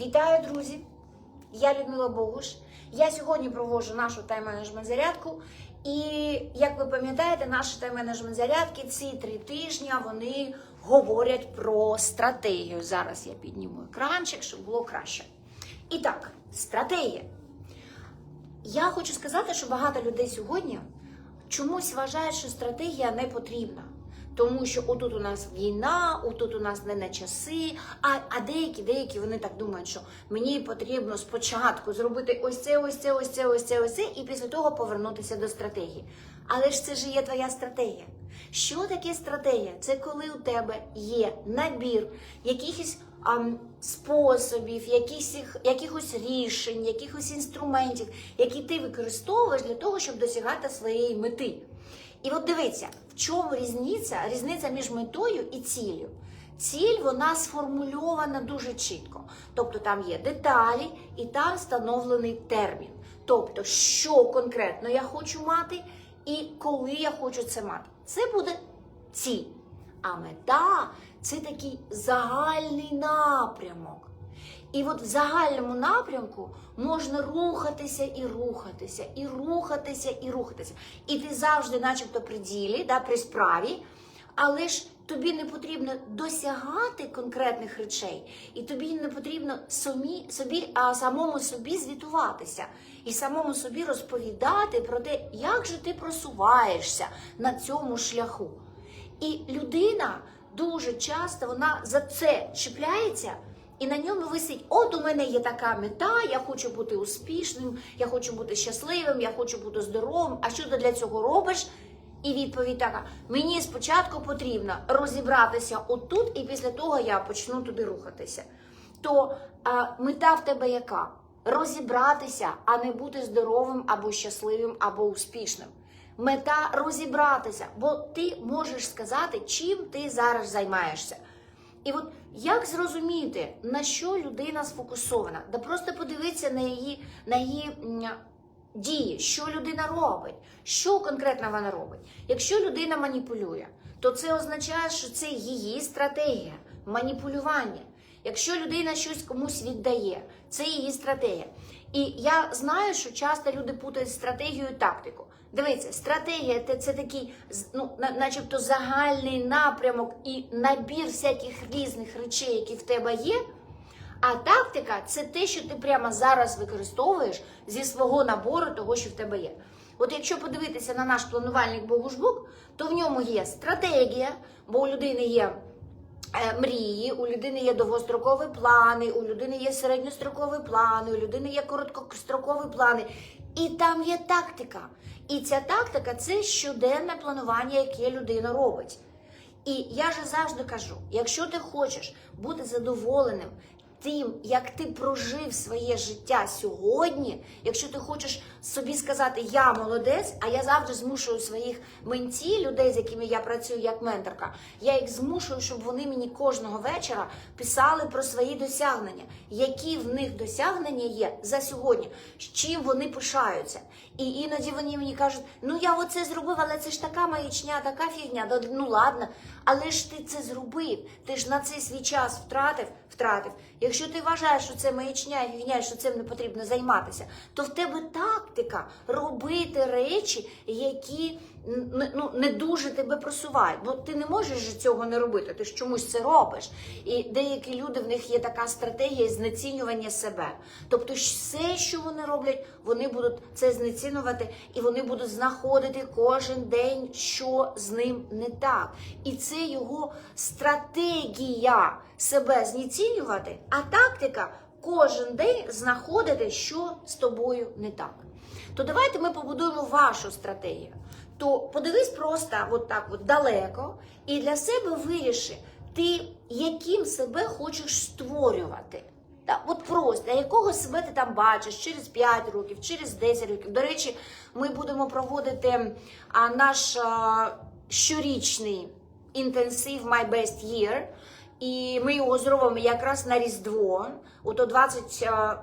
Вітаю, друзі! Я Людмила Богуш. Я сьогодні проводжу нашу тайм-менеджмент зарядку. І як ви пам'ятаєте, наші тайм-менеджмент зарядки ці три тижні вони говорять про стратегію. Зараз я підніму екранчик, щоб було краще. І так, стратегія. Я хочу сказати, що багато людей сьогодні чомусь вважають, що стратегія не потрібна. Тому що отут у нас війна, отут у нас не на часи. А, а деякі, деякі вони так думають, що мені потрібно спочатку зробити ось це, ось це, ось це, ось це, ось це, і після того повернутися до стратегії. Але ж це ж є твоя стратегія. Що таке стратегія? Це коли у тебе є набір якихось способів, якихось, якихось рішень, якихось інструментів, які ти використовуєш для того, щоб досягати своєї мети. І от дивіться, в чому різниця? Різниця між метою і ціллю. Ціль вона сформульована дуже чітко. Тобто там є деталі і там встановлений термін. Тобто, що конкретно я хочу мати і коли я хочу це мати. Це буде ціль. А мета це такий загальний напрямок. І от в загальному напрямку можна рухатися і рухатися, і рухатися, і рухатися. І ти завжди, начебто, при ділі, да, при справі, але ж тобі не потрібно досягати конкретних речей, і тобі не потрібно собі, собі, а самому собі звітуватися і самому собі розповідати про те, як же ти просуваєшся на цьому шляху. І людина дуже часто вона за це чіпляється. І на ньому висить: от у мене є така мета, я хочу бути успішним, я хочу бути щасливим, я хочу бути здоровим. А що ти для цього робиш? І відповідь така: мені спочатку потрібно розібратися отут, і після того я почну туди рухатися. То а, мета в тебе яка? Розібратися, а не бути здоровим або щасливим, або успішним. Мета розібратися, бо ти можеш сказати, чим ти зараз займаєшся. І от як зрозуміти, на що людина сфокусована? Да просто подивитися на її, на її дії, що людина робить, що конкретно вона робить. Якщо людина маніпулює, то це означає, що це її стратегія маніпулювання. Якщо людина щось комусь віддає, це її стратегія. І я знаю, що часто люди путають стратегію і тактику. Дивіться, стратегія це, такий, ну, начебто, загальний напрямок і набір всяких різних речей, які в тебе є. А тактика це те, що ти прямо зараз використовуєш зі свого набору того, що в тебе є. От якщо подивитися на наш планувальник Богушбук, то в ньому є стратегія, бо у людини є е, мрії, у людини є довгострокові плани, у людини є середньострокові плани, у людини є короткострокові плани. І там є тактика. І ця тактика це щоденне планування, яке людина робить. І я же завжди кажу: якщо ти хочеш бути задоволеним тим, як ти прожив своє життя сьогодні, якщо ти хочеш собі сказати Я молодець, а я завжди змушую своїх менті, людей, з якими я працюю як менторка, я їх змушую, щоб вони мені кожного вечора писали про свої досягнення, які в них досягнення є за сьогодні, з чим вони пишаються. І іноді вони мені кажуть, ну я оце зробив, але це ж така маячня, така фігня. Ну ладно, але ж ти це зробив. Ти ж на це свій час втратив, втратив. Якщо ти вважаєш, що це маячня і фігня, що цим не потрібно займатися, то в тебе тактика робити речі, які ну, не дуже тебе просувають. Бо ти не можеш цього не робити, ти ж чомусь це робиш. І деякі люди в них є така стратегія знецінювання себе. Тобто, все, що вони роблять, вони будуть це знецінювати, і вони будуть знаходити кожен день, що з ним не так. І це його стратегія себе знецінювати, а тактика кожен день знаходити, що з тобою не так. То давайте ми побудуємо вашу стратегію. То подивись просто от так от далеко і для себе виріши, ти яким себе хочеш створювати. Так, от просто, якого себе ти там бачиш через 5 років, через 10 років. До речі, ми будемо проводити а, наш а, щорічний інтенсив My Best Year. І ми його зробимо якраз на Різдво, ото 20, а,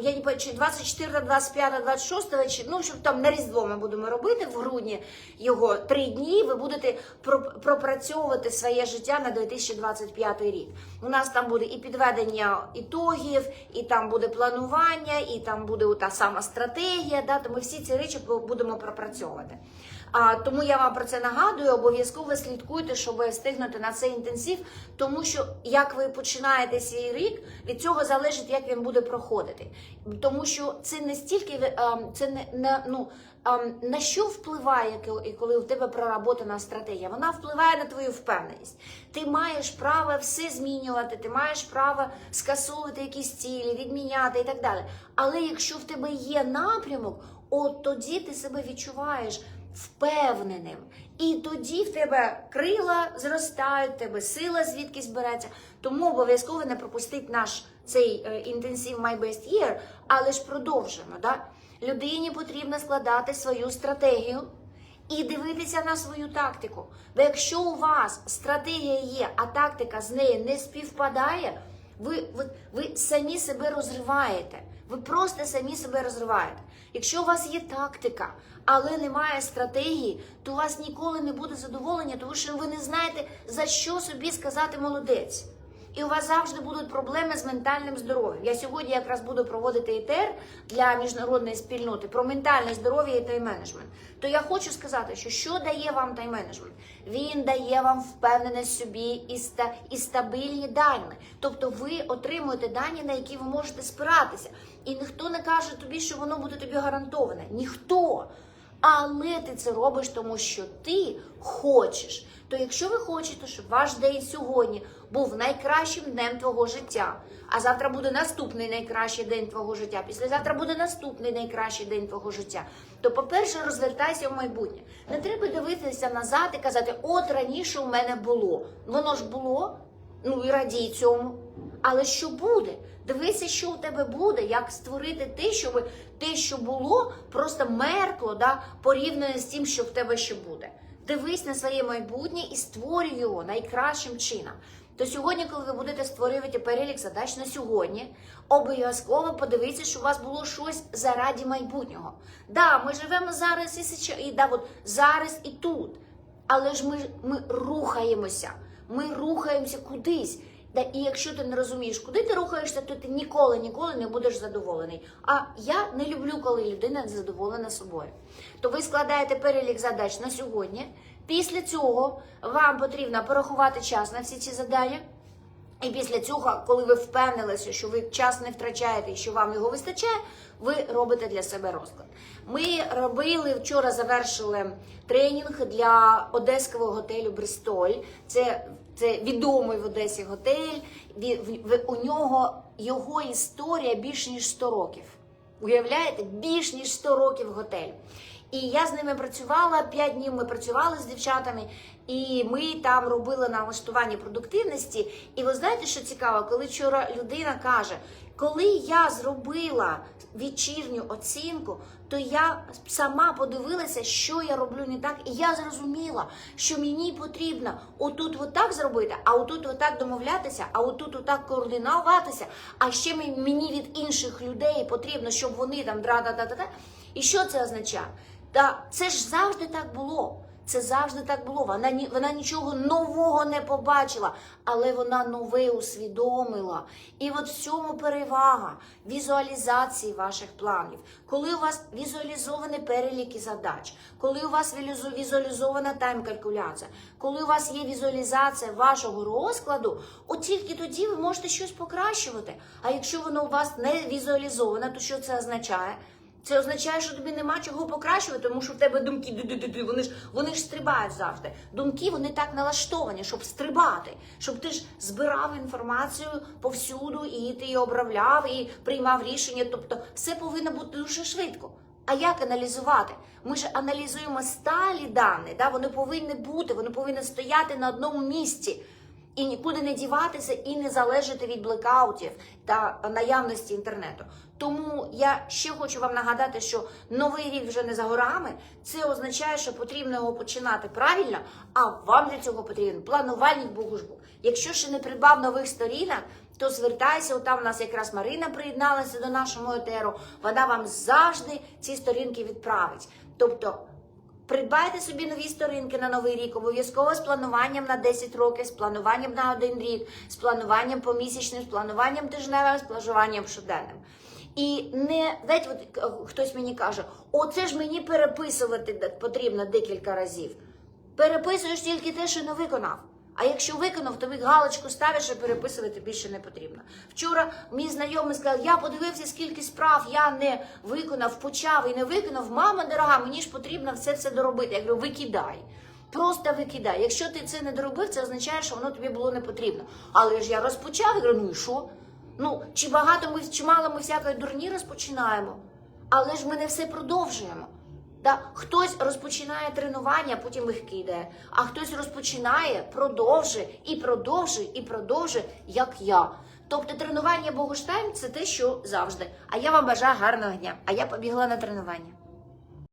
я не пам'ятаю, чи 24, 25, 26, чи, ну, щоб там на Різдво ми будемо робити в грудні його три дні, ви будете пропрацьовувати своє життя на 2025 рік. У нас там буде і підведення ітогів, і там буде планування, і там буде та сама стратегія. Да, то ми всі ці речі будемо пропрацьовувати. А, тому я вам про це нагадую. Обов'язково слідкуйте, щоб встигнути на цей інтенсив, тому що як ви починаєте свій рік, від цього залежить, як він буде проходити. Тому що це не стільки ем, це не, не ну. ем, На що впливає, коли- у тебе проработана стратегія? Вона впливає на твою впевненість. Ти маєш право все змінювати, ти маєш право скасовувати якісь цілі, відміняти і так далі. Але якщо в тебе є напрямок, от тоді ти себе відчуваєш впевненим. І тоді в тебе крила зростають, в тебе сила звідкись береться. Тому обов'язково не пропустить наш цей е, інтенсив My Best Year, але ж продовжуємо. Да? Людині потрібно складати свою стратегію і дивитися на свою тактику. Бо якщо у вас стратегія є, а тактика з нею не співпадає, ви, ви, ви самі себе розриваєте. Ви просто самі себе розриваєте. Якщо у вас є тактика, але немає стратегії, то у вас ніколи не буде задоволення, тому що ви не знаєте, за що собі сказати молодець. І у вас завжди будуть проблеми з ментальним здоров'ям. Я сьогодні якраз буду проводити етер для міжнародної спільноти про ментальне здоров'я і тайм-менеджмент. То я хочу сказати, що що дає вам тайм-менеджмент? Він дає вам впевненість собі і, ста, і стабільні дані. Тобто ви отримуєте дані, на які ви можете спиратися. І ніхто не каже тобі, що воно буде тобі гарантоване. Ніхто. Але ти це робиш, тому що ти хочеш. То якщо ви хочете, щоб ваш день сьогодні був найкращим днем твого життя, а завтра буде наступний найкращий день твого життя, післязавтра буде наступний найкращий день твого життя, то, по-перше, розвертайся в майбутнє. Не треба дивитися назад і казати, от раніше у мене було. Воно ж було, ну і радій цьому. Але що буде? Дивися, що у тебе буде, як створити те, щоб те, що було, просто меркло, да, порівняно з тим, що в тебе ще буде. Дивись на своє майбутнє і створюй його найкращим чином. То сьогодні, коли ви будете створювати перелік задач на сьогодні, обов'язково подивіться, що у вас було щось заради майбутнього. Да, ми живемо зараз і сеча, і да, от зараз і тут. Але ж ми, ми рухаємося. Ми рухаємося кудись. І якщо ти не розумієш, куди ти рухаєшся, то ти ніколи ніколи не будеш задоволений. А я не люблю, коли людина не задоволена собою. То ви складаєте перелік задач на сьогодні. Після цього вам потрібно порахувати час на всі ці завдання. І після цього, коли ви впевнилися, що ви час не втрачаєте і що вам його вистачає, ви робите для себе розклад. Ми робили вчора, завершили тренінг для одеського готелю Бристоль. Це, це відомий в Одесі готель. У нього його історія більш ніж 100 років. Уявляєте, більш ніж 100 років готель. І я з ними працювала 5 днів. Ми працювали з дівчатами, і ми там робили налаштування продуктивності. І ви знаєте, що цікаво, коли вчора людина каже, коли я зробила вечірню оцінку, то я сама подивилася, що я роблю не так, і я зрозуміла, що мені потрібно отут отак зробити, а отут отак домовлятися, а отут отак координуватися. А ще мені- від інших людей потрібно, щоб вони там дра-да-да-да-да. І що це означає? Та це ж завжди так було. Це завжди так було. Вона ні- вона нічого нового не побачила, але вона нове усвідомила. І от в цьому перевага візуалізації ваших планів. Коли у вас візуалізовані переліки задач, коли у вас візуалізована тайм-калькуляція, коли у вас є візуалізація вашого розкладу, от тільки тоді ви можете щось покращувати. А якщо воно у вас не візуалізоване, то що це означає? Це означає, що тобі нема чого покращувати, тому що в тебе думки ду-ду-ду-ду, вони ж вони ж стрибають завжди. Думки вони так налаштовані, щоб стрибати, щоб ти ж збирав інформацію повсюду, і ти її обравляв і приймав рішення. Тобто все повинно бути дуже швидко. А як аналізувати? Ми ж аналізуємо сталі дані, да? вони повинні бути, вони повинні стояти на одному місці і нікуди не діватися і не залежати від блекаутів та наявності інтернету. Тому я ще хочу вам нагадати, що новий рік вже не за горами. Це означає, що потрібно його починати правильно, а вам для цього потрібен планувальник Богушбу. Якщо ще не придбав нових сторінок, то звертайся, от там у нас якраз Марина приєдналася до нашого етеру, вона вам завжди ці сторінки відправить. Тобто Придбайте собі нові сторінки на новий рік, обов'язково з плануванням на 10 років, з плануванням на один рік, з плануванням помісячним, з плануванням тижневим, з плануванням щоденним. І не ведь от е, хтось мені каже, оце ж мені переписувати потрібно декілька разів. Переписуєш тільки те, що не виконав. А якщо виконав, тобі галочку ставиш і переписувати більше не потрібно. Вчора мій знайомий сказав, я подивився, скільки справ я не виконав, почав і не виконав. Мама дорога, мені ж потрібно все це доробити. Я говорю, викидай. Просто викидай. Якщо ти це не доробив, це означає, що воно тобі було не потрібно. Але ж я розпочав, я говорю, ну і що? Ну, чи багато ми, чи мало ми всякої дурні розпочинаємо, але ж ми не все продовжуємо. Да? Хтось розпочинає тренування, потім їх кидає, а хтось розпочинає, продовжує і продовжує, і продовжує, як я. Тобто тренування Богуштайм це те, що завжди. А я вам бажаю гарного дня. А я побігла на тренування.